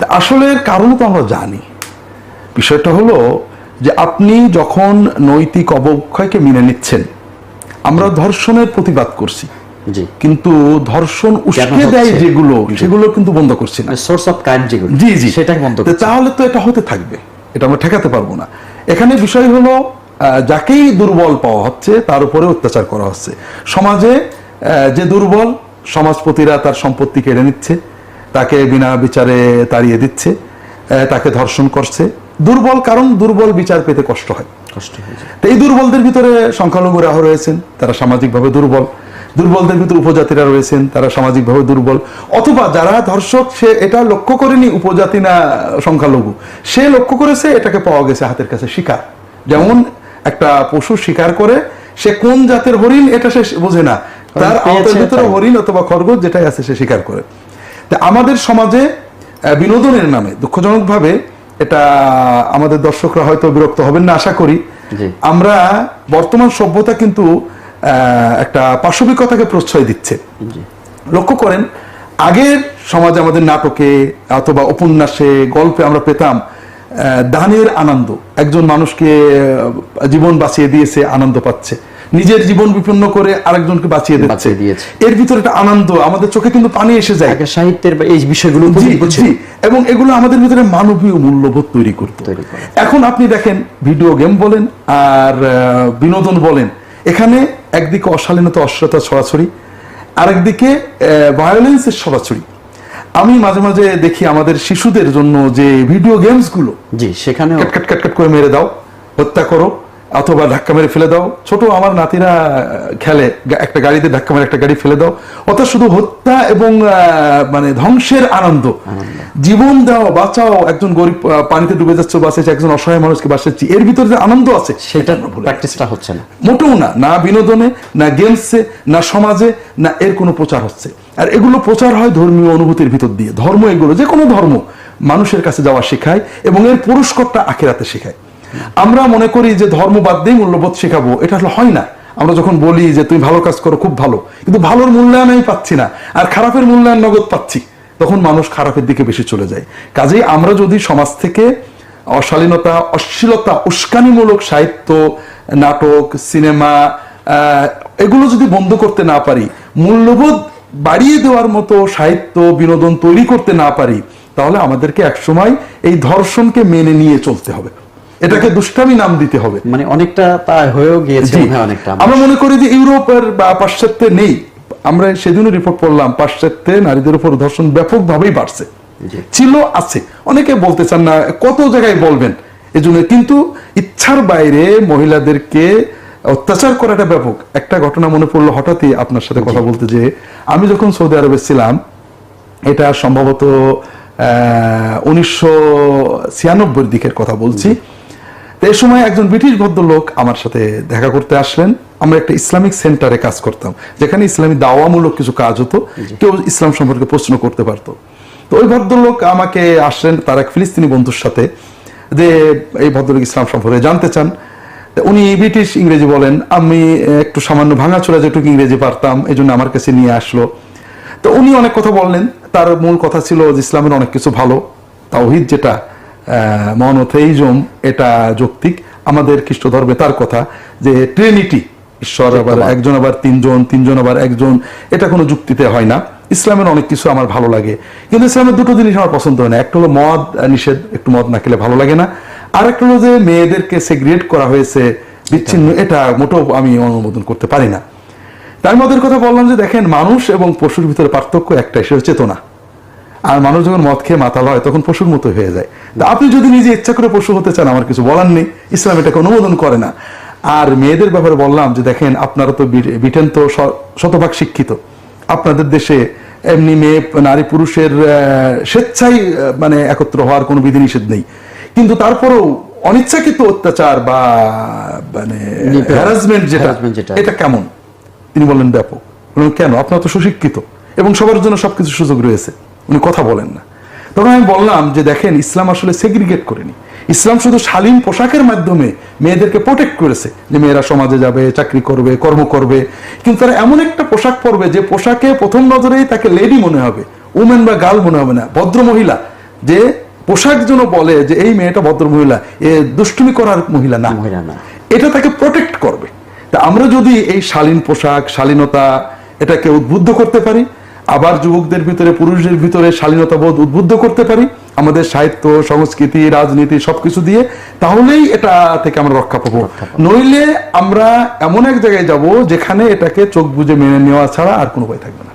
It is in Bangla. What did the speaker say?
তা আসলে কারণ তো আমরা জানি। বিষয়টা হলো যে আপনি যখন নৈতিক অবক্ষয়কে মেনে নিচ্ছেন আমরা ধর্ষণের প্রতিবাদ করছি। কিন্তু ধর্ষণ উস্কে দেয় যেগুলো সেগুলো কিন্তু বন্ধ করছি না। সোর্স অফ ক্রাইম যেগুলো জি জি। সেটা বন্ধ। তাহলে তো এটা হতে থাকবে এটা আমরা ঠেকাতে পারব না। এখানে বিষয় হলো যাকেই দুর্বল পাওয়া হচ্ছে তার উপরে অত্যাচার করা হচ্ছে। সমাজে যে দুর্বল সমাজপতিরা তার সম্পত্তি কেড়ে নিচ্ছে। তাকে বিনা বিচারে তাড়িয়ে দিচ্ছে তাকে ধর্ষণ করছে। দুর্বল কারণ দুর্বল বিচার পেতে কষ্ট হয়। কষ্ট তো এই দুর্বলদের ভিতরে সংখ্যালঘুরা রয়েছেন তারা সামাজিকভাবে দুর্বল। দুর্বলদের ভিতরে উপজাতিরা রয়েছেন তারা সামাজিকভাবে দুর্বল। অথবা যারা ধর্ষক সে এটা লক্ষ্য করেনি উপজাতি না সংখ্যালঘু। সে লক্ষ্য করেছে এটাকে পাওয়া গেছে হাতের কাছে শিকার। যেমন একটা পশু শিকার করে সে কোন জাতের হরিণ এটা সে বোঝে না। তার আওতার ভিতরে হরিণ অথবা খরগোশ যেটাই আছে সে শিকার করে। তা আমাদের সমাজে বিনোদনের নামে দুঃখজনকভাবে এটা আমাদের দর্শকরা হয়তো বিরক্ত হবেন না আশা করি। আমরা বর্তমান সভ্যতা কিন্তু একটা পাশবিকতাকে প্রশ্রয় দিচ্ছে। লক্ষ্য করেন আগের সমাজে আমাদের নাটকে অথবা উপন্যাসে গল্পে আমরা পেতাম আহ, দানের আনন্দ। একজন মানুষকে জীবন বাঁচিয়ে দিয়েছে আনন্দ পাচ্ছে। নিজের জীবন বিপন্ন করে আরেকজনকে বাঁচিয়ে দিচ্ছে। এর ভিতরে একটা আনন্দ আমাদের চোখে কিন্তু পানি এসে যায়। সাহিত্যের এই বিষয়গুলো। এবং এগুলো আমাদের ভিতরে মানবীয় মূল্যবোধ তৈরি করতো। এখন আপনি দেখেন ভিডিও গেম বলেন আর বিনোদন বলেন এখানে একদিকে অশালীনতা অশ্লীলতা ছড়াছড়ি আরেকদিকে ভায়োলেন্সের ছড়াছড়ি। আমি মাঝে মাঝে দেখি আমাদের শিশুদের জন্য যে ভিডিও গেমসগুলো জি সেখানে কাট কাট কাট কাট করে মেরে দাও হত্যা করো অথবা ধাক্কা মেরে ফেলে দাও। ছোট আমার নাতিরা খেলে। একটা গাড়িতে ধাক্কা মেরে একটা গাড়ি ফেলে দাও। অর্থাৎ শুধু হত্যা এবং মানে ধ্বংসের আনন্দ। জীবন দাও বাঁচাও। একজন গরিব পানিতে ডুবে যাচ্ছে বাঁচাচ্ছে একজন অসহায় মানুষকে বাঁচাচ্ছি। এর ভিতরে যে আনন্দ আছে সেটা প্র্যাকটিসটা হচ্ছে না। মোটেও না। না বিনোদনে না গেমসে না সমাজে না এর কোনো প্রচার হচ্ছে। আর এগুলো প্রচার হয় ধর্মীয় অনুভূতির ভিতর দিয়ে। ধর্ম এগুলো যে কোনো ধর্ম মানুষের কাছে যাওয়া শেখায় এবং এর পুরস্কারটা আখেরাতে শেখায়। আমরা মনে করি যে ধর্ম বাদ দিয়ে মূল্যবোধ শেখাবো, এটা আসলে হয় না। আমরা যখন বলি যে তুমি ভালো কাজ করো, খুব ভালো। কিন্তু ভালোর মূল্যায়ন আমি পাচ্ছি না, আর খারাপের মূল্যায়ন নগদ পাচ্ছি। তখন মানুষ খারাপের দিকে বেশি চলে যায়। কাজেই আমরা যদি সমাজ থেকে অশালীনতা, অশ্লীলতা, উস্কানিমূলক সাহিত্য, নাটক, সিনেমা এগুলো যদি বন্ধ করতে না পারি, মূল্যবোধ বাড়িয়ে দেওয়ার মতো সাহিত্য, বিনোদন তৈরি করতে না পারি, তাহলে আমাদেরকে একসময় এই ধর্ষণকে মেনে নিয়ে চলতে হবে। এটাকে দুষ্টামি নাম দিতে হবে। মানে অনেকটা তা হয়েও গিয়েছে অনেকটা। আমরা মনে করি যে ইউরোপের বা পাশ্চাত্যে নেই। আমরা সেদিনও রিপোর্ট পড়লাম পাশ্চাত্যে নারীদের উপর ধর্ষণ ব্যাপকভাবেই বাড়ছে। ছিল আছে। অনেকে বলতে চান না কত জায়গায় বলবেন? এজন্য কিন্তু ইচ্ছার বাইরে মহিলাদেরকে অত্যাচার করাটা ব্যাপক। একটা ঘটনা মনে পড়ল হঠাৎই আপনার সাথে কথা বলতে যে আমি যখন সৌদি আরবে ছিলাম এটা সম্ভবত উনিশশো ছিয়ানব্বই দিকের কথা বলছি। তো এই সময় একজন ব্রিটিশ ভদ্রলোক আমার সাথে দেখা করতে আসলেন। আমরা একটা ইসলামিক সেন্টারে কাজ করতাম যেখানে ইসলামী দাওয়ামূলক কিছু কাজ হতো। কেউ ইসলাম সম্পর্কে প্রশ্ন করতে পারতো। তো ওই ভদ্রলোক আমাকে আসলেন তার এক ফিলিস্তিনি বন্ধুর সাথে যে এই ভদ্রলোক ইসলাম সম্পর্কে জানতে চান। উনি ব্রিটিশ ইংরেজি বলেন আমি একটু সামান্য ভাঙাচোরা যেটুকু ইংরেজি পারতাম এই জন্য আমার কাছে নিয়ে আসলো। তো উনি অনেক কথা বললেন। তার মূল কথা ছিল যে ইসলামের অনেক কিছু ভালো তাওহিদ যেটা মনোথেইজম এটা যৌক্তিক। আমাদের খ্রিস্ট ধর্মে তার কথা যে ট্রিনিটি ঈশ্বর আবার একজন আবার। তিনজন তিনজন আবার একজন এটা কোনো যুক্তিতে হয় না। ইসলামের অনেক কিছু আমার ভালো লাগে। কিন্তু ইসলামের দুটো জিনিস আমার পছন্দ হয় না। একটা হলো মদ নিষেধ একটু মদ না খেলে ভালো লাগে না। আর একটা হলো যে মেয়েদেরকে সেগ্রিয়েট করা হয়েছে বিচ্ছিন্ন এটা। মোটেও আমি অনুমোদন করতে পারি না। তার মধ্যে কথা বললাম যে দেখেন মানুষ এবং পশুর ভিতরে পার্থক্য একটাই সেটা চেতনা। আর মানুষ যখন মদ খেয়ে মাতাল হয় তখন পশুর মতো হয়ে যায়। আপনি যদি নিজে ইচ্ছা করে পশু হতে চান আমার কিছু বলার নেই। ইসলাম এটাকে অনুমোদন করে না। আর মেয়েদের ব্যাপারে বললাম যে দেখেন আপনারা তো ব্রিটেন তো শতভাগ শিক্ষিত। আপনাদের দেশে এমনি মেয়ে নারী পুরুষের আহ, মানে একত্র হওয়ার কোনো বিধিনিষেধ নেই। কিন্তু তারপরেও অনিচ্ছাকৃত অত্যাচার বা মানে হ্যারাসমেন্ট যেটা এটা কেমন? তিনি বললেন ব্যাপক। কেন? আপনারা তো সুশিক্ষিত। এবং সবার জন্য সবকিছু সুযোগ রয়েছে। উনি কথা বলেন না। তখন আমি বললাম যে দেখেন ইসলাম আসলে সেগ্রিগেট করেনি ইসলাম শুধু শালীন পোশাকের মাধ্যমে মেয়েদেরকে প্রোটেক্ট করেছে যে মেয়েরা সমাজে যাবে চাকরি করবে কর্ম করবে। কিন্তু তারা এমন একটা পোশাক পরবে যে পোশাকে প্রথম নজরেই তাকে লেডি মনে হবে উমেন বা গার্ল মনে হবে না ভদ্র মহিলা। যে পোশাক যেন বলে যে এই মেয়েটা ভদ্র মহিলা এ দুষ্টুমি করার মহিলা না। মহিলা না। এটা তাকে প্রোটেক্ট করবে। তা আমরা যদি এই শালীন পোশাক শালীনতা এটাকে উদ্বুদ্ধ করতে পারি আবার যুবকদের ভিতরে পুরুষদের ভিতরে শালীনতা বোধ উদ্বুদ্ধ করতে পারি আমাদের সাহিত্য সংস্কৃতি রাজনীতি সবকিছু দিয়ে তাহলেই এটা থেকে আমরা রক্ষা পাবো। নইলে আমরা এমন এক জায়গায় যাব যেখানে এটাকে চোখ বুঝে মেনে নেওয়া ছাড়া আর কোনো উপায় থাকবে না।